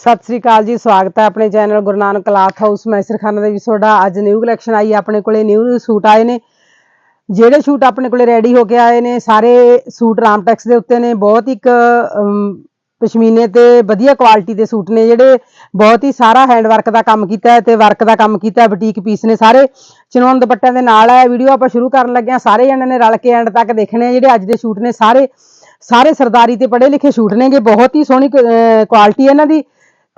ਸਤਿ ਸ੍ਰੀ ਅਕਾਲ ਜੀ, ਸਵਾਗਤ ਹੈ ਆਪਣੇ channel Guru Nanak cloth house. Maisarkhana ਦੇ ਵਿੱਚ ਤੁਹਾਡਾ ਅੱਜ ਨਿਊ ਕਲੈਕਸ਼ਨ ਆਈ ਹੈ ਆਪਣੇ ਕੋਲੇ ਨਿਊ ਸੂਟ ਆਏ ਨੇ। ਜਿਹੜੇ ਸੂਟ ਆਪਣੇ ਕੋਲੇ ਰੈਡੀ ਹੋ ਕੇ ਆਏ ਨੇ, ਸਾਰੇ ਸੂਟ ਰਾਮਟੈਕਸ ਦੇ ਉੱਤੇ ਨੇ। ਬਹੁਤ ਇੱਕ ਪਸ਼ਮੀਨੇ ਤੇ ਵਧੀਆ ਕੁਆਲਿਟੀ ਦੇ ਸੂਟ ਨੇ ਜਿਹੜੇ। ਬਹੁਤ ਹੀ ਸਾਰਾ ਹੈਂਡ ਵਰਕ ਦਾ ਕੰਮ ਕੀਤਾ ਹੈ ਤੇ ਵਰਕ ਦਾ ਕੰਮ ਕੀਤਾ ਹੈ ਬੁਟੀਕ ਪੀਸ ਨੇ ਸਾਰੇ। ਚਨੌਨ ਦੁਪੱਟਿਆਂ ਦੇ ਨਾਲ ਹੈ ਵੀਡੀਓ ਆਪਾਂ ਸ਼ੁਰੂ ਕਰਨ ਲੱਗੇ ਹਾਂ। ਸਾਰੇ ਜਣਿਆਂ ਨੇ ਰਲ ਕੇ ਐਂਡ ਤੱਕ ਦੇਖਣੇ ਆ ਜਿਹੜੇ ਅੱਜ ਦੇ ਸੂਟ ਨੇ। ਸਾਰੇ ਸਾਰੇ ਸਰਦਾਰੀ ਤੇ ਪੜ੍ਹੇ ਲਿਖੇ ਸੂਟ ਨੇਗੇ। ਬਹੁਤ ਹੀ ਸੋਹਣੀ ਕੁਆਲਿਟੀ ਇਹਨਾਂ ਦੀ।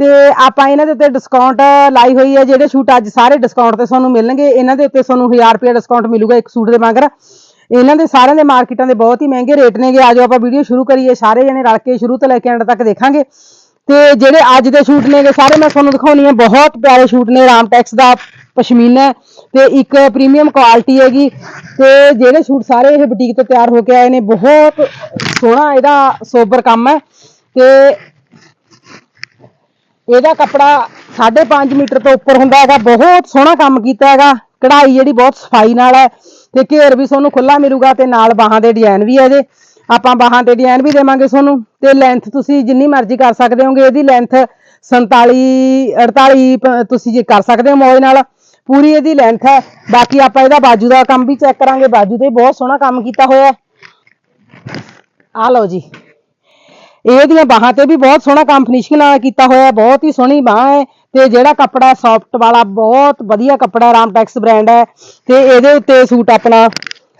ਤੇ ਆਪਾਂ ਇਹਨਾਂ ਦੇ ਉੱਤੇ ਡਿਸਕਾਊਂਟ ਲਾਈ ਹੋਈ ਹੈ, ਜਿਹੜੇ ਸੂਟ ਅੱਜ ਸਾਰੇ ਡਿਸਕਾਊਂਟ ਤੇ ਤੁਹਾਨੂੰ ਮਿਲਣਗੇ। ਇਹਨਾਂ ਦੇ ਉੱਤੇ ਤੁਹਾਨੂੰ 1000 ਰੁਪਏ ਡਿਸਕਾਊਂਟ ਮਿਲੂਗਾ ਇੱਕ ਸੂਟ ਦੇ ਵਾਂਗਰ ਇਹਨਾਂ ਦੇ ਸਾਰਿਆਂ ਦੇ ਮਾਰਕੀਟਾਂ ਦੇ ਬਹੁਤ ਹੀ ਮਹਿੰਗੇ ਰੇਟ ਨੇਗੇ। ਆਜੋ ਆਪਾਂ ਵੀਡੀਓ ਸ਼ੁਰੂ ਕਰੀਏ। ਸਾਰੇ ਜਣੇ ਰਲ ਕੇ ਸ਼ੁਰੂ ਤੋਂ ਲੈ ਕੇ ਐਂਡ ਤੱਕ ਦੇਖਾਂਗੇ। ਤੇ ਜਿਹੜੇ ਅੱਜ ਦੇ ਸੂਟ ਨੇਗੇ, ਸਾਰੇ ਮੈਂ ਤੁਹਾਨੂੰ ਦਿਖਾਉਣੀ ਹੈ। ਬਹੁਤ ਪਿਆਰੇ ਸੂਟ ਨੇ। ਰਾਮ ਟੈਕਸ ਦਾ ਪਸ਼ਮੀਨਾ ਹੈ ਤੇ ਇੱਕ ਪ੍ਰੀਮੀਅਮ ਕੁਆਲਿਟੀ ਹੈਗੀ। ਤੇ ਜਿਹੜੇ ਸੂਟ ਸਾਰੇ ਇਹ ਬੁਟੀਕ ਤੋਂ ਤਿਆਰ ਹੋ ਕੇ ਆਏ ਨੇ, ਬਹੁਤ ਸੋਹਣਾ ਇਹਦਾ ਸੋਬਰ ਕੰਮ ਹੈ। ਤੇ ਇਹਦਾ ਕੱਪੜਾ 5.5 ਮੀਟਰ ਤੋਂ ਉੱਪਰ ਹੁੰਦਾ ਹੈਗਾ। ਬਹੁਤ ਸੋਹਣਾ ਕੰਮ ਕੀਤਾ ਹੈਗਾ। ਕਢਾਈ ਜਿਹੜੀ ਬਹੁਤ ਸਫ਼ਾਈ ਨਾਲ ਹੈ ਤੇ ਘੇਰ ਵੀ ਤੁਹਾਨੂੰ ਖੁੱਲਾ ਮਿਲੂਗਾ ਤੇ ਨਾਲ ਬਾਹਾਂ ਦੇ ਡਿਜ਼ਾਈਨ ਵੀ ਹੈ ਇਹਦੇ। ਆਪਾਂ ਬਾਹਾਂ ਤੇ ਡਿਜ਼ਾਈਨ ਵੀ ਦੇਵਾਂਗੇ ਤੁਹਾਨੂੰ ਤੇ ਲੈਂਥ ਤੁਸੀਂ ਜਿੰਨੀ ਮਰਜ਼ੀ ਕਰ ਸਕਦੇ ਹੋਗੇ, ਇਹਦੀ ਲੈਂਥ 47 48 ਤੁਸੀਂ ਜੇ ਕਰ ਸਕਦੇ ਹੋ ਮੋਏ ਨਾਲ। ਪੂਰੀ ਇਹਦੀ ਲੈਂਥ ਹੈ। ਬਾਕੀ ਆਪਾਂ ਇਹਦਾ ਬਾਜੂ ਦਾ ਕੰਮ ਵੀ ਚੈੱਕ ਕਰਾਂਗੇ। ਬਾਜੂ ਤੇ ਬਹੁਤ ਸੋਹਣਾ ਕੰਮ ਕੀਤਾ ਹੋਇਆ ਆ ਲਓ ਜੀ। ਇਹਦੀਆਂ ਬਾਹਾਂ ਤੇ ਵੀ ਬਹੁਤ ਸੋਹਣਾ ਕੰਮ ਫਿਨਿਸ਼ਿੰਗ ਨਾਲ ਕੀਤਾ ਹੋਇਆ, ਬਹੁਤ ਹੀ ਸੋਹਣੀ ਬਾਹ ਹੈ ਤੇ ਜਿਹੜਾ ਕੱਪੜਾ ਸੌਫਟ ਵਾਲਾ ਬਹੁਤ ਵਧੀਆ ਕੱਪੜਾ ਰਾਮਟੈਕਸ ਬ੍ਰਾਂਡ ਹੈ ਤੇ ਇਹਦੇ ਉੱਤੇ ਸੂਟ ਆਪਣਾ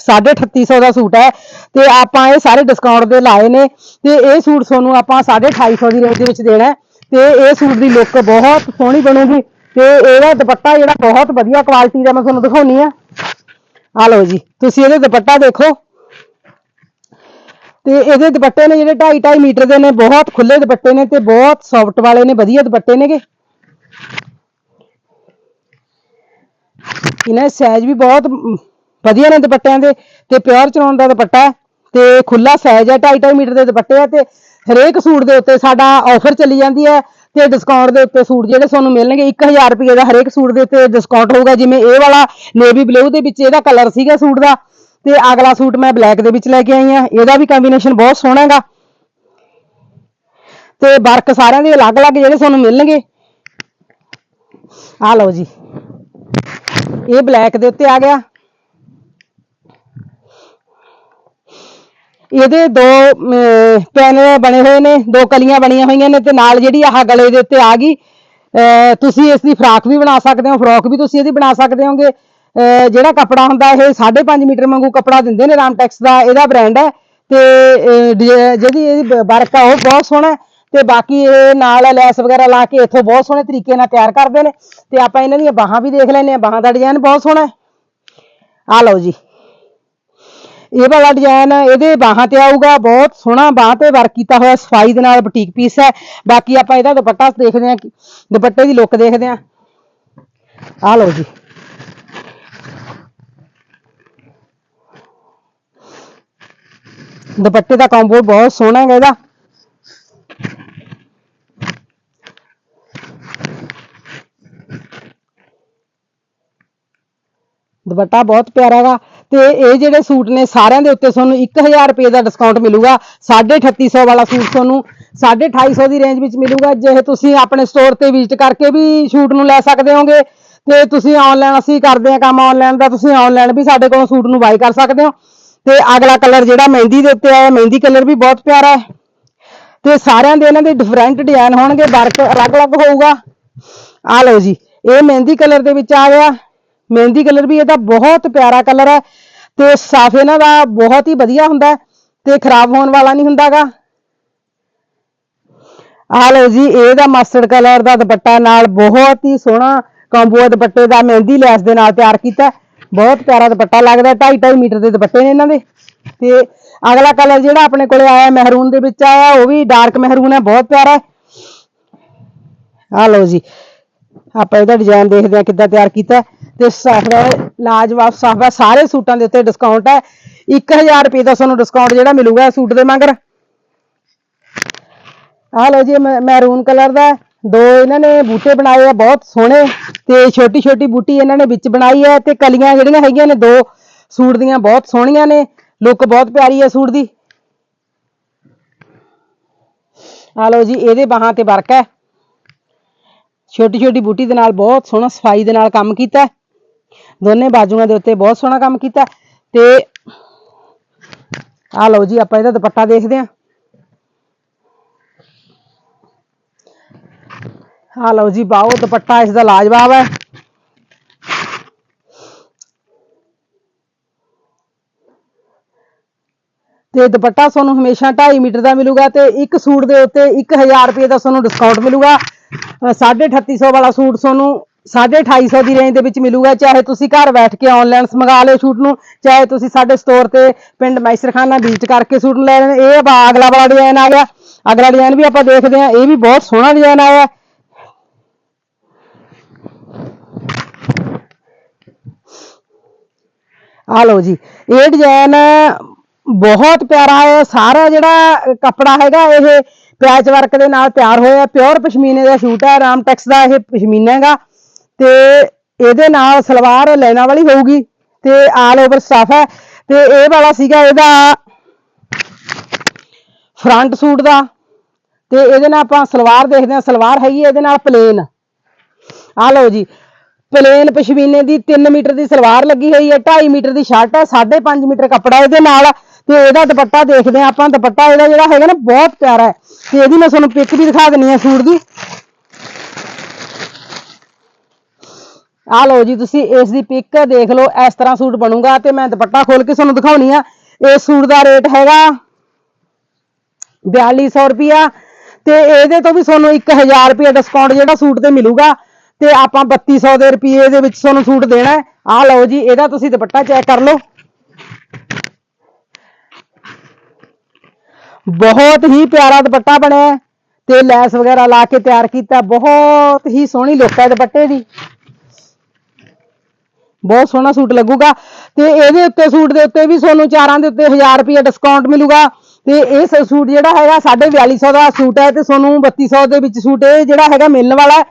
3850 ਦਾ ਸੂਟ ਹੈ ਤੇ ਆਪਾਂ ਇਹ ਸਾਰੇ ਡਿਸਕਾਊਂਟ ਦੇ ਲਾਏ ਨੇ ਤੇ ਇਹ ਸੂਟ ਤੁਹਾਨੂੰ ਆਪਾਂ 2850 ਦੀ ਰੇਂਜ ਦੇ ਵਿੱਚ ਦੇਣਾ ਤੇ ਇਹ ਸੂਟ ਦੀ ਲੁੱਕ ਬਹੁਤ ਸੋਹਣੀ ਬਣੂਗੀ ਤੇ ਇਹਦਾ ਦੁਪੱਟਾ ਜਿਹੜਾ ਬਹੁਤ ਵਧੀਆ ਕੁਆਲਿਟੀ ਦਾ ਮੈਂ ਤੁਹਾਨੂੰ ਦਿਖਾਉਣੀ ਆ ਆ ਲਓ ਜੀ, ਤੁਸੀਂ ਇਹਦੇ ਦੁਪੱਟਾ ਦੇਖੋ। ਤੇ ਇਹਦੇ ਦੁਪੱਟੇ ਨੇ ਜਿਹੜੇ 2.5 2.5 ਮੀਟਰ ਦੇ ਨੇ, ਬਹੁਤ ਖੁੱਲੇ ਦੁਪੱਟੇ ਨੇ ਤੇ ਬਹੁਤ ਸੌਫਟ ਵਾਲੇ ਨੇ, ਵਧੀਆ ਦੁਪੱਟੇ ਨੇਗੇ। ਇਹਨਾਂ ਸਾਈਜ਼ ਵੀ ਬਹੁਤ ਵਧੀਆ ਨੇ ਦੁਪੱਟਿਆਂ ਦੇ ਤੇ ਪਿਓਰ ਚਨੌਨ ਦਾ ਦੁਪੱਟਾ ਹੈ ਤੇ ਖੁੱਲਾ ਸਾਈਜ਼ ਹੈ 2.5 2.5 ਮੀਟਰ ਦੇ ਦੁਪੱਟੇ ਆ ਤੇ ਹਰੇਕ ਸੂਟ ਦੇ ਉੱਤੇ ਸਾਡਾ ਆਫਰ ਚੱਲੀ ਜਾਂਦੀ ਹੈ ਤੇ ਡਿਸਕਾਊਂਟ ਦੇ ਉੱਤੇ ਸੂਟ ਜਿਹੜੇ ਤੁਹਾਨੂੰ ਮਿਲਣਗੇ 1000 ਰੁਪਏ ਦਾ ਹਰੇਕ ਸੂਟ ਦੇ ਉੱਤੇ ਡਿਸਕਾਊਂਟ ਹੋਊਗਾ, ਜਿਵੇਂ ਇਹ ਵਾਲਾ ਨੇਵੀ ਬਲੂ ਦੇ ਵਿੱਚ ਇਹਦਾ ਕਲਰ ਸੀਗਾ ਸੂਟ ਦਾ। ਤੇ ਅਗਲਾ ਸੂਟ ਮੈਂ ਬਲੈਕ ਦੇ ਵਿੱਚ ਲੈ ਕੇ ਆਈ ਆ ਇਹਦਾ ਵੀ ਕੰਬੀਨੇਸ਼ਨ ਬਹੁਤ ਸੋਹਣਾ ਹੈਗਾ। ਤੇ ਵਰਕ ਸਾਰਿਆਂ ਦੇ ਅਲੱਗ-ਅਲੱਗ ਜਿਹੜੇ ਤੁਹਾਨੂੰ ਮਿਲਣਗੇ। ਆ ਲਓ ਜੀ। ਇਹ ਬਲੈਕ ਦੇ ਉੱਤੇ ਆ ਗਿਆ। ਇਹਦੇ ਦੋ ਪੈਨਲ ਬਣੇ ਹੋਏ ਨੇ, ਦੋ ਕਲੀਆਂ ਬਣੀਆਂ ਹੋਈਆਂ ਨੇ ਤੇ ਨਾਲ ਜਿਹੜੀ ਆਹ ਗਲੇ ਦੇ ਉੱਤੇ ਆ ਗਈ। ਅਹ, ਤੁਸੀਂ ਇਸ ਦੀ ਫਰਾਕ ਵੀ ਬਣਾ ਸਕਦੇ ਹੋ। ਫਰੋਕ ਵੀ ਤੁਸੀਂ ਇਹਦੀ ਬਣਾ ਸਕਦੇ ਹੋਗੇ। ਜਿਹੜਾ ਕੱਪੜਾ ਹੁੰਦਾ ਇਹ 5.5 ਮੀਟਰ ਵਾਂਗੂ ਕੱਪੜਾ ਦਿੰਦੇ ਨੇ ਰਾਮਟੈਕਸ ਦਾ ਇਹਦਾ ਬ੍ਰਾਂਡ ਹੈ ਤੇ ਅਹ, ਡੀ- ਇਹਦੀ ਵਰਕ ਆ ਉਹ ਬਹੁਤ ਸੋਹਣਾ ਤੇ ਬਾਕੀ ਇਹ ਨਾਲ ਲੈਸ ਵਗੈਰਾ ਲਾ ਕੇ ਇੱਥੋਂ ਬਹੁਤ ਸੋਹਣੇ ਤਰੀਕੇ ਨਾਲ ਤਿਆਰ ਕਰਦੇ ਨੇ ਤੇ ਆਪਾਂ ਇਹਨਾਂ ਦੀਆਂ ਬਾਹਾਂ ਵੀ ਦੇਖ ਲੈਨੇ ਆ ਬਾਹਾਂ ਦਾ ਡਿਜ਼ਾਈਨ ਬਹੁਤ ਸੋਹਣਾ ਆ ਲਓ ਜੀ। ਇਹ ਵਾਲਾ ਡਿਜ਼ਾਈਨ ਇਹਦੇ ਬਾਹਾਂ ਤੇ ਆਊਗਾ ਬਹੁਤ ਸੋਹਣਾ ਬਾਹ ਤੇ ਵਰਕ ਕੀਤਾ ਹੋਇਆ ਸਫ਼ਾਈ ਦੇ ਨਾਲ ਬੁਟੀਕ ਪੀਸ ਹੈ। ਬਾਕੀ ਆਪਾਂ ਇਹਦਾ ਦੁਪੱਟਾ ਦੇਖਦੇ ਹਾਂ ਦੁਪੱਟੇ ਦੀ ਲੁੱਕ ਦੇਖਦੇ ਹਾਂ। ਆ ਲਓ ਜੀ। ਦੁਪੱਟੇ ਦਾ ਕੰਬੋ ਬਹੁਤ ਸੋਹਣਾ ਹੈਗਾ ਇਹਦਾ। ਦੁਪੱਟਾ ਬਹੁਤ ਪਿਆਰਾ ਹੈਗਾ ਤੇ ਇਹ ਜਿਹੜੇ ਸੂਟ ਨੇ ਸਾਰਿਆਂ ਦੇ ਉੱਤੇ ਤੁਹਾਨੂੰ 1000 ਰੁਪਏ ਦਾ ਡਿਸਕਾਊਂਟ ਮਿਲੂਗਾ। 3850 ਵਾਲਾ ਸੂਟ ਤੁਹਾਨੂੰ 2850 ਦੀ ਰੇਂਜ ਵਿੱਚ ਮਿਲੂਗਾ। ਜੇ ਤੁਸੀਂ ਆਪਣੇ ਸਟੋਰ ਤੇ ਵਿਜ਼ਿਟ ਕਰਕੇ ਵੀ ਸੂਟ ਨੂੰ ਲੈ ਸਕਦੇ ਹੋਗੇ, ਤੇ ਤੁਸੀਂ ਆਨਲਾਈਨ ਅਸੀਂ ਕਰਦੇ ਹਾਂ ਕੰਮ ਆਨਲਾਈਨ ਦਾ, ਤੁਸੀਂ ਆਨਲਾਈਨ ਵੀ ਸਾਡੇ ਕੋਲੋਂ ਸੂਟ ਨੂੰ ਬਾਈ ਕਰ ਸਕਦੇ ਹੋ। ਤੇ ਅਗਲਾ ਕਲਰ ਜਿਹੜਾ ਮਹਿੰਦੀ ਦੇ ਉੱਤੇ ਆਇਆ, ਮਹਿੰਦੀ ਕਲਰ ਵੀ ਬਹੁਤ ਪਿਆਰਾ ਹੈ। ਤੇ ਸਾਰਿਆਂ ਦੇ ਇਹਨਾਂ ਦੇ ਡਿਫਰੈਂਟ ਡਿਜ਼ਾਈਨ ਹੋਣਗੇ, ਵਰਕ ਅਲੱਗ-ਅਲੱਗ ਹੋਊਗਾ। ਆ ਲਓ ਜੀ, ਇਹ ਮਹਿੰਦੀ ਕਲਰ ਦੇ ਵਿੱਚ ਆ ਗਿਆ। ਮਹਿੰਦੀ ਕਲਰ ਵੀ ਇਹਦਾ ਬਹੁਤ ਪਿਆਰਾ ਕਲਰ ਹੈ ਤੇ ਸਾਫ਼ ਇਹਨਾਂ ਦਾ ਬਹੁਤ ਹੀ ਵਧੀਆ ਹੁੰਦਾ ਹੈ ਤੇ ਖਰਾਬ ਹੋਣ ਵਾਲਾ ਨਹੀਂ ਹੁੰਦਾਗਾ। ਆ ਲਓ ਜੀ, ਇਹਦਾ ਮਸਟਰਡ ਕਲਰ ਦਾ ਦੁਪੱਟਾ ਨਾਲ ਬਹੁਤ ਹੀ ਸੋਹਣਾ ਕੰਬੋ ਦੁਪੱਟੇ ਦਾ ਮਹਿੰਦੀ ਲੈਸ ਦੇ ਨਾਲ ਤਿਆਰ ਕੀਤਾ ਬਹੁਤ ਪਿਆਰਾ ਦੁਪੱਟਾ ਲੱਗਦਾ 2.5 2.5 ਮੀਟਰ ਦੇ ਦੁਪੱਟੇ ਨੇ ਇਹਨਾਂ ਦੇ। ਤੇ ਅਗਲਾ ਕਲਰ ਜਿਹੜਾ ਆਪਣੇ ਕੋਲੇ ਆਇਆ ਮਹਿਰੂਨ ਦੇ ਵਿੱਚ ਆਇਆ, ਉਹ ਵੀ ਡਾਰਕ ਮਹਿਰੂਨ ਹੈ, ਬਹੁਤ ਪਿਆਰਾ ਆ ਲਓ ਜੀ, ਆਪਾਂ ਇਹਦਾ ਡਿਜ਼ਾਈਨ ਦੇਖਦੇ ਹਾਂ ਕਿੱਦਾਂ ਤਿਆਰ ਕੀਤਾ ਤੇ ਸਾਫਾ ਲਾਜਵਾਬ ਸਾਫਾ ਸਾਰੇ ਸੂਟਾਂ ਦੇ ਉੱਤੇ ਡਿਸਕਾਊਂਟ ਹੈ। 1000 ਰੁਪਏ ਦਾ ਤੁਹਾਨੂੰ ਡਿਸਕਾਊਂਟ ਜਿਹੜਾ ਮਿਲੂਗਾ ਸੂਟ ਦੇ ਮਗਰ। ਆ ਲਓ ਜੀ ਮੈਰੂਨ ਕਲਰ ਦਾ ਦੋ ਇਹਨਾਂ ਨੇ ਬੂਟੇ ਬਣਾਏ ਆ, ਬਹੁਤ ਸੋਹਣੇ ਤੇ ਛੋਟੀ ਛੋਟੀ ਬੂਟੀ ਇਹਨਾਂ ਨੇ ਵਿੱਚ ਬਣਾਈ ਹੈ ਤੇ ਕਲੀਆਂ ਜਿਹੜੀਆਂ ਹੈਗੀਆਂ ਨੇ ਦੋ ਸੂਟ ਦੀਆਂ ਬਹੁਤ ਸੋਹਣੀਆਂ ਨੇ, ਲੁੱਕ ਬਹੁਤ ਪਿਆਰੀ ਹੈ ਸੂਟ ਦੀ। ਆ ਲਓ ਜੀ, ਇਹਦੇ ਬਾਹਾਂ ਤੇ ਵਰਕ ਹੈ। ਛੋਟੀ ਛੋਟੀ ਬੂਟੀ ਦੇ ਨਾਲ ਬਹੁਤ ਸੋਹਣਾ ਸਫ਼ਾਈ ਦੇ ਨਾਲ ਕੰਮ ਕੀਤਾ ਦੋਨੇ ਬਾਜੂਆਂ ਦੇ ਉੱਤੇ ਬਹੁਤ ਸੋਹਣਾ ਕੰਮ ਕੀਤਾ ਤੇ ਆ ਲਓ ਜੀ, ਆਪਾਂ ਇਹਦਾ ਦੁਪੱਟਾ ਦੇਖਦੇ ਹਾਂ। ਆ ਲਓ ਜੀ ਬਾਓ ਦੁਪੱਟਾ ਇਸ ਦਾ ਲਾਜਵਾਬ ਹੈ। ਤੇ ਦੁਪੱਟਾ ਤੁਹਾਨੂੰ ਹਮੇਸ਼ਾ 2.5 ਮੀਟਰ ਦਾ ਮਿਲੂਗਾ ਤੇ ਇੱਕ ਸੂਟ ਦੇ ਉੱਤੇ 1000 ਰੁਪਏ ਦਾ ਤੁਹਾਨੂੰ ਡਿਸਕਾਊਂਟ ਮਿਲੂਗਾ। ਅਹ 3850 ਵਾਲਾ ਸੂਟ ਤੁਹਾਨੂੰ 2850 ਦੀ ਰੇਂਜ ਦੇ ਵਿੱਚ ਮਿਲੂਗਾ, ਚਾਹੇ ਤੁਸੀਂ ਘਰ ਬੈਠ ਕੇ ਆਨਲਾਈਨ ਮੰਗਾ ਲਿਓ ਸੂਟ ਨੂੰ, ਚਾਹੇ ਤੁਸੀਂ ਸਾਡੇ ਸਟੋਰ ਤੇ ਪਿੰਡ ਮੈਸਰਖਾਨਾ ਵਿਜ਼ਿਟ ਕਰਕੇ ਸੂਟ ਲੈ ਲੈਣ। ਇਹ ਅਗਲਾ ਵਾਲਾ ਡਿਜ਼ਾਈਨ ਆ ਗਿਆ। ਅਗਲਾ ਡਿਜ਼ਾਈਨ ਵੀ ਆਪਾਂ ਦੇਖਦੇ ਹਾਂ, ਇਹ ਵੀ ਬਹੁਤ ਸੋਹਣਾ ਡਿਜ਼ਾਈਨ ਆਇਆ। ਆ ਲਓ ਜੀ, ਇਹ ਡਿਜ਼ਾਈਨ ਬਹੁਤ ਪਿਆਰਾ ਹੈ, ਸਾਰਾ ਜਿਹੜਾ ਕੱਪੜਾ ਹੈਗਾ ਇਹ ਪੈਚ ਵਰਕ ਦੇ ਨਾਲ ਤਿਆਰ ਹੋਇਆ ਪਿਓਰ ਪਸ਼ਮੀਨੇ ਦਾ ਸੂਟ ਹੈ ਰਾਮਟੈਕਸ ਦਾ ਇਹ ਪਸ਼ਮੀਨਾ ਹੈਗਾ ਤੇ ਇਹਦੇ ਨਾਲ ਸਲਵਾਰ ਲੈਣਾ ਵਾਲੀ ਹੋਊਗੀ ਤੇ ਆਲ ਓਵਰ ਸਟਫ ਹੈ ਤੇ ਇਹ ਵਾਲਾ ਸੀਗਾ ਇਹਦਾ ਫਰੰਟ ਸੂਟ ਦਾ ਤੇ ਇਹਦੇ ਨਾਲ ਆਪਾਂ ਸਲਵਾਰ ਦੇਖਦੇ ਹਾਂ, ਸਲਵਾਰ ਹੈਗੀ ਹੈ ਇਹਦੇ ਨਾਲ ਪਲੇਨ ਆ ਲਓ ਜੀ ਪਲੇਨ ਪਸ਼ਮੀਨੇ ਦੀ 3 ਮੀਟਰ ਦੀ ਸਲਵਾਰ ਲੱਗੀ ਹੋਈ ਹੈ 2.5 ਮੀਟਰ ਦੀ ਸ਼ਰਟ ਹੈ 5.5 ਮੀਟਰ ਕੱਪੜਾ ਇਹਦੇ ਨਾਲ ਤੇ ਇਹਦਾ ਦੁਪੱਟਾ ਦੇਖਦੇ ਹਾਂ ਆਪਾਂ, ਦੁਪੱਟਾ ਇਹਦਾ ਜਿਹੜਾ ਹੈਗਾ ਨਾ ਬਹੁਤ ਪਿਆਰਾ ਹੈ। ਤੇ ਇਹਦੀ ਮੈਂ ਤੁਹਾਨੂੰ ਪਿਕ ਵੀ ਦਿਖਾ ਦਿੰਨੀ ਆ ਸੂਟ ਦੀ। ਆ ਲਓ ਜੀ, ਤੁਸੀਂ ਇਸ ਦੀ ਪਿਕ ਦੇਖ ਲਓ, ਇਸ ਤਰ੍ਹਾਂ ਸੂਟ ਬਣੂਗਾ ਤੇ ਮੈਂ ਦੁਪੱਟਾ ਖੋਲ ਕੇ ਤੁਹਾਨੂੰ ਦਿਖਾਉਣੀ ਆ ਇਸ ਸੂਟ ਦਾ ਰੇਟ ਹੈਗਾ 4200 ਰੁਪਿਆ ਤੇ ਇਹਦੇ ਤੋਂ ਵੀ ਤੁਹਾਨੂੰ 1000 ਰੁਪਏ ਡਿਸਕਾਊਂਟ ਜਿਹੜਾ ਸੂਟ ਤੇ ਮਿਲੂਗਾ। ਤੇ ਆਪਾਂ 3200 ਦੇ ਰੁਪਏ ਦੇ ਵਿੱਚ ਤੁਹਾਨੂੰ ਸੂਟ ਦੇਣਾ ਆ ਲਓ ਜੀ, ਇਹਦਾ ਤੁਸੀਂ ਦੁਪੱਟਾ ਚੈੱਕ ਕਰ ਲਓ। ਬਹੁਤ ਹੀ ਪਿਆਰਾ ਦੁਪੱਟਾ ਬਣਿਆ ਤੇ ਲੈਸ ਵਗੈਰਾ ਲਾ ਕੇ ਤਿਆਰ ਕੀਤਾ। ਬਹੁਤ ਹੀ ਸੋਹਣੀ ਲੁੱਕ ਹੈ ਦੁਪੱਟੇ ਦੀ। ਬਹੁਤ ਸੋਹਣਾ ਸੂਟ ਲੱਗੂਗਾ ਤੇ ਇਹਦੇ ਉੱਤੇ ਸੂਟ ਦੇ ਉੱਤੇ ਵੀ ਤੁਹਾਨੂੰ ਚਾਰਾਂ ਦੇ ਉੱਤੇ 1000 ਰੁਪਏ ਡਿਸਕਾਊਂਟ ਮਿਲੂਗਾ। ਤੇ ਇਹ ਸੂਟ ਜਿਹੜਾ ਹੈਗਾ 4250 ਦਾ ਸੂਟ ਹੈ ਤੇ ਤੁਹਾਨੂੰ 3200 ਦੇ ਵਿੱਚ ਸੂਟ ਇਹ ਜਿਹੜਾ ਹੈਗਾ ਮਿਲਣ ਵਾਲਾ ਹੈ।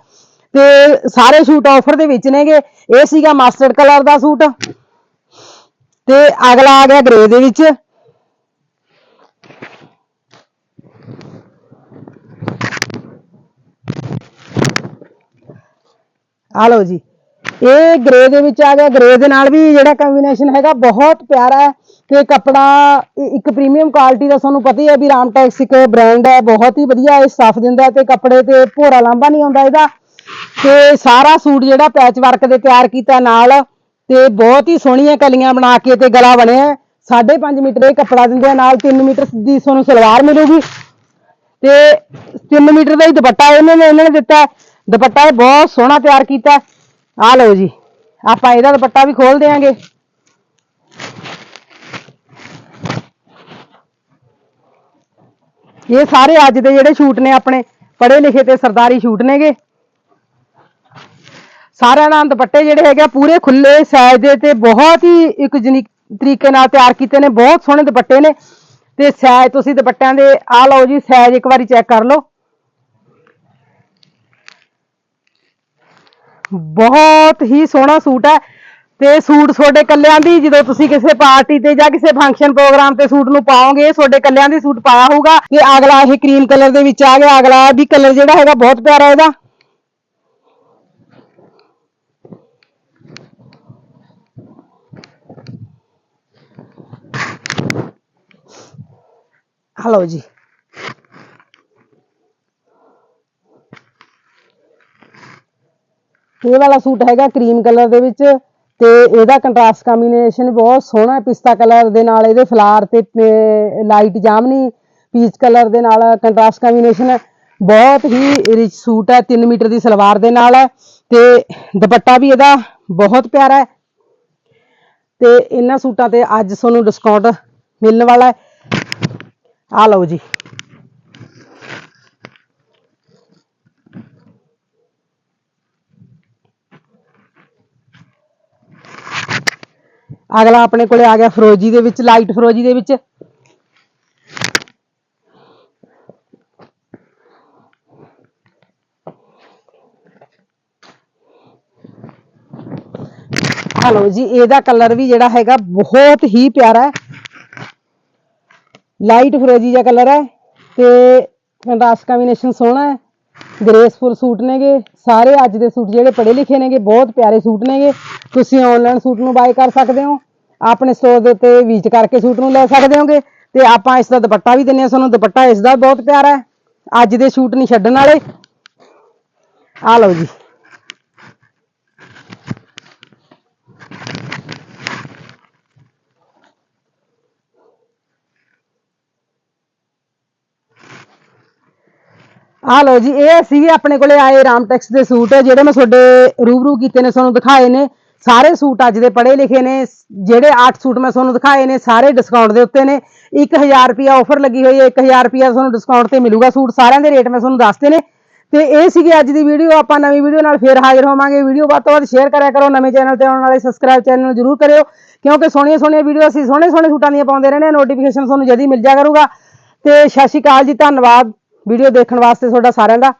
ਤੇ ਸਾਰੇ ਸੂਟ ਆਫਰ ਦੇ ਵਿੱਚ ਨੇਗੇ। ਇਹ ਸੀਗਾ ਮਾਸਟਰਡ ਕਲਰ ਦਾ ਸੂਟ। ਤੇ ਅਗਲਾ ਆ ਗਿਆ ਗ੍ਰੇ ਦੇ ਵਿੱਚ। ਆ ਲਓ ਜੀ। ਇਹ ਗ੍ਰੇ ਦੇ ਵਿੱਚ ਆ ਗਿਆ। ਗ੍ਰੇ ਦੇ ਨਾਲ ਵੀ ਜਿਹੜਾ ਕੰਬੀਨੇਸ਼ਨ ਹੈਗਾ ਬਹੁਤ ਪਿਆਰਾ ਹੈ ਤੇ ਕੱਪੜਾ ਇੱਕ ਪ੍ਰੀਮੀਅਮ ਕੁਆਲਿਟੀ ਦਾ ਤੁਹਾਨੂੰ ਪਤਾ ਹੀ ਹੈ ਵੀ ਰਾਮਟੈਕਸ ਇੱਕ ਬ੍ਰਾਂਡ ਹੈ, ਬਹੁਤ ਹੀ ਵਧੀਆ ਇਹ ਸਾਫ਼ ਦਿੰਦਾ ਹੈ ਤੇ ਕੱਪੜੇ ਤੇ ਭੋਰਾ ਲਾਂਭਾ ਨਹੀਂ ਆਉਂਦਾ ਇਹਦਾ। ਤੇ ਸਾਰਾ ਸੂਟ ਜਿਹੜਾ ਪੈਚ ਵਰਕ ਦੇ ਤਿਆਰ ਕੀਤਾ ਨਾਲ, ਤੇ ਬਹੁਤ ਹੀ ਸੋਹਣੀਆਂ ਕਲੀਆਂ ਬਣਾ ਕੇ ਤੇ ਗਲਾ ਬਣਿਆ ਹੈ। ਸਾਢੇ 5 ਮੀਟਰ ਇਹ ਕੱਪੜਾ ਦਿੰਦੇ ਆ, ਨਾਲ 3 ਮੀਟਰ ਦੀ ਤੁਹਾਨੂੰ ਸਲਵਾਰ ਮਿਲੂਗੀ। ਤੇ 3 ਮੀਟਰ ਦਾ ਹੀ ਦੁਪੱਟਾ ਇਹਨਾਂ ਨੇ ਇਹਨਾਂ ਨੇ ਦਿੱਤਾ ਦੁਪੱਟਾ ਇਹ ਬਹੁਤ ਸੋਹਣਾ ਤਿਆਰ ਕੀਤਾ ਆ ਲਓ ਜੀ, ਆਪਾਂ ਇਹਦਾ ਦੁਪੱਟਾ ਵੀ ਖੋਲ ਦੇਾਂਗੇ ਇਹ ਸਾਰੇ ਅੱਜ ਦੇ ਜਿਹੜੇ ਸ਼ੂਟ ਨੇ ਆਪਣੇ, ਪੜ੍ਹੇ ਲਿਖੇ ਤੇ ਸਰਦਾਰੀ ਸ਼ੂਟ ਨੇਗੇ। ਸਾਰਿਆਂ ਨਾਲ ਦੁਪੱਟੇ ਜਿਹੜੇ ਹੈਗੇ ਆ ਪੂਰੇ ਖੁੱਲੇ ਸਾਈਜ਼ ਦੇ ਤੇ ਬਹੁਤ ਹੀ ਇੱਕ ਯੂਨੀਕ ਤਰੀਕੇ ਨਾਲ ਤਿਆਰ ਕੀਤੇ ਨੇ, ਬਹੁਤ ਸੋਹਣੇ ਦੁਪੱਟੇ ਨੇ ਤੇ ਸਾਈਜ਼ ਤੁਸੀਂ ਦੁਪੱਟਿਆਂ ਦੇ ਆ ਲਓ ਜੀ ਸਾਈਜ਼ ਇੱਕ ਵਾਰੀ ਚੈੱਕ ਕਰ ਲਓ। ਬਹੁਤ ਹੀ ਸੋਹਣਾ ਸੂਟ ਹੈ ਤੇ ਸੂਟ ਤੁਹਾਡੇ ਕੱਲਿਆਂ ਦੀ, ਜਦੋਂ ਤੁਸੀਂ ਕਿਸੇ ਪਾਰਟੀ ਤੇ ਜਾਂ ਕਿਸੇ ਫੰਕਸ਼ਨ ਪ੍ਰੋਗਰਾਮ ਤੇ ਸੂਟ ਨੂੰ ਪਾਓਗੇ, ਤੁਹਾਡੇ ਕੱਲਿਆਂ ਦੀ ਸੂਟ ਪਾਇਆ ਹੋਊਗਾ। ਤੇ ਅਗਲਾ ਇਹ ਕਰੀਮ ਕਲਰ ਦੇ ਵਿੱਚ ਆ ਗਿਆ, ਅਗਲਾ ਵੀ ਕਲਰ ਜਿਹੜਾ ਹੈਗਾ ਬਹੁਤ ਪਿਆਰਾ ਇਹਦਾ। ਹਲੋ ਜੀ। ਇਹ ਵਾਲਾ ਸੂਟ ਹੈਗਾ ਕਰੀਮ ਕਲਰ ਦੇ ਵਿੱਚ ਤੇ ਇਹਦਾ ਕੰਟਰਾਸਟ ਕੰਬੀਨੇਸ਼ਨ ਬਹੁਤ ਸੋਹਣਾ ਪਿਸਤਾ ਕਲਰ ਦੇ ਨਾਲ ਇਹਦੇ ਫਲਾਰ ਤੇ ਲਾਈਟ ਜਾਮਨੀ ਪੀਚ ਕਲਰ ਦੇ ਨਾਲ ਕੰਟਰਾਸਟ ਕੰਬੀਨੇਸ਼ਨ ਹੈ। ਬਹੁਤ ਹੀ ਰਿਚ ਸੂਟ ਹੈ 3 ਮੀਟਰ ਦੀ ਸਲਵਾਰ ਦੇ ਨਾਲ ਹੈ ਤੇ ਦੁਪੱਟਾ ਵੀ ਇਹਦਾ ਬਹੁਤ ਪਿਆਰਾ ਹੈ। ਤੇ ਇਹਨਾਂ ਸੂਟਾਂ ਤੇ ਅੱਜ ਤੁਹਾਨੂੰ ਡਿਸਕਾਊਂਟ ਮਿਲਣ ਵਾਲਾ ਹੈ। ਆ ਲਓ ਜੀ ਅਗਲਾ ਆਪਣੇ ਕੋਲੇ ਆ ਗਿਆ ਫਰੋਜੀ ਦੇ ਵਿੱਚ ਲਾਈਟ ਫਰੋਜੀ ਦੇ ਵਿੱਚ ਹਲੋ ਜੀ ਇਹਦਾ ਕਲਰ ਵੀ ਜਿਹੜਾ ਹੈਗਾ ਬਹੁਤ ਹੀ ਪਿਆਰਾ ਹੈ ਲਾਈਟ ਫਰੋਜੀ ਜਿਹਾ ਕਲਰ ਹੈ ਤੇ ਕੰਟਰਾਸਟ ਕੰਬੀਨੇਸ਼ਨ ਸੋਹਣਾ ਹੈ। ਗ੍ਰੇਸਫੁਲ ਸੂਟ ਨੇਗੇ। ਸਾਰੇ ਅੱਜ ਦੇ ਸੂਟ ਜਿਹੜੇ ਪੜ੍ਹੇ ਲਿਖੇ ਨੇਗੇ, ਬਹੁਤ ਪਿਆਰੇ ਸੂਟ ਨੇਗੇ। ਤੁਸੀਂ ਆਨਲਾਈਨ ਸੂਟ ਨੂੰ ਬਾਏ ਕਰ ਸਕਦੇ ਹੋ। ਆਪਣੇ ਸਟੋਰ ਦੇ ਉੱਤੇ ਵਿਜ਼ਿਟ ਕਰਕੇ ਸੂਟ ਨੂੰ ਲੈ ਸਕਦੇ ਹੋਗੇ। ਤੇ ਆਪਾਂ ਇਸ ਦਾ ਦੁਪੱਟਾ ਵੀ ਦਿੰਨੇ ਆ ਤੁਹਾਨੂੰ ਦੁਪੱਟਾ ਇਸ ਦਾ ਬਹੁਤ ਪਿਆਰਾ ਹੈ। ਅੱਜ ਦੇ ਸੂਟ ਨਹੀਂ ਛੱਡਣ ਵਾਲੇ। ਆ ਲਓ ਜੀ। ਆ ਲਓ ਜੀ, ਇਹ ਸੀਗੇ ਆਪਣੇ ਕੋਲੇ ਆਏ ਰਾਮਟੈਕਸ ਦੇ ਸੂਟ, ਜਿਹੜੇ ਮੈਂ ਤੁਹਾਡੇ ਰੂਬਰੂ ਕੀਤੇ ਨੇ, ਤੁਹਾਨੂੰ ਦਿਖਾਏ ਨੇ। ਸਾਰੇ ਸੂਟ ਅੱਜ ਦੇ ਪੜ੍ਹੇ ਲਿਖੇ ਨੇ। ਜਿਹੜੇ 8 ਸੂਟ ਮੈਂ ਤੁਹਾਨੂੰ ਦਿਖਾਏ ਨੇ, ਸਾਰੇ ਡਿਸਕਾਊਂਟ ਦੇ ਉੱਤੇ ਨੇ। 1000 ਰੁਪਿਆ ਆਫਰ ਲੱਗੀ ਹੋਈ ਹੈ 1000 ਰੁਪਿਆ ਤੁਹਾਨੂੰ ਡਿਸਕਾਊਂਟ ਤੇ ਮਿਲੂਗਾ ਸੂਟ। ਸਾਰਿਆਂ ਦੇ ਰੇਟ ਮੈਂ ਤੁਹਾਨੂੰ ਦੱਸਦੇ ਨੇ। ਤੇ ਇਹ ਸੀਗੀ ਅੱਜ ਦੀ ਵੀਡੀਓ ਆਪਾਂ ਨਵੀਂ ਵੀਡੀਓ ਨਾਲ ਫੇਰ ਹਾਜ਼ਰ ਹੋਵਾਂਗੇ। ਵੀਡੀਓ ਵੱਧ ਤੋਂ ਵੱਧ ਸ਼ੇਅਰ ਕਰਿਆ ਕਰੋ, ਨਵੇਂ ਚੈਨਲ ਤੇ ਆਉਣ ਵਾਲੇ ਸਬਸਕ੍ਰਾਈਬ ਚੈਨਲ ਨੂੰ ਜਰੂਰ ਕਰਿਓ। ਕਿਉਂਕਿ ਸੋਹਣੀਆਂ ਸੋਹਣੀਆਂ ਵੀਡੀਓ ਅਸੀਂ, ਸੋਹਣੇ ਸੋਹਣੇ ਸੂਟਾਂ ਦੀਆਂ ਪਾਉਂਦੇ ਰਹਿੰਦੇ ਹਾਂ। ਨੋਟੀਫਿਕੇਸ਼ਨ ਤੁਹਾਨੂੰ ਜਦੀ ਮਿਲ ਜਾ ਕਰੂਗਾ। ਤੇ ਸਤਿ ਸ਼੍ਰੀ ਅਕਾਲ ਜੀ, ਧੰਨਵਾਦ। ਵੀਡੀਓ ਦੇਖਣ ਵਾਸਤੇ ਤੁਹਾਡਾ ਸਾਰਿਆਂ ਦਾ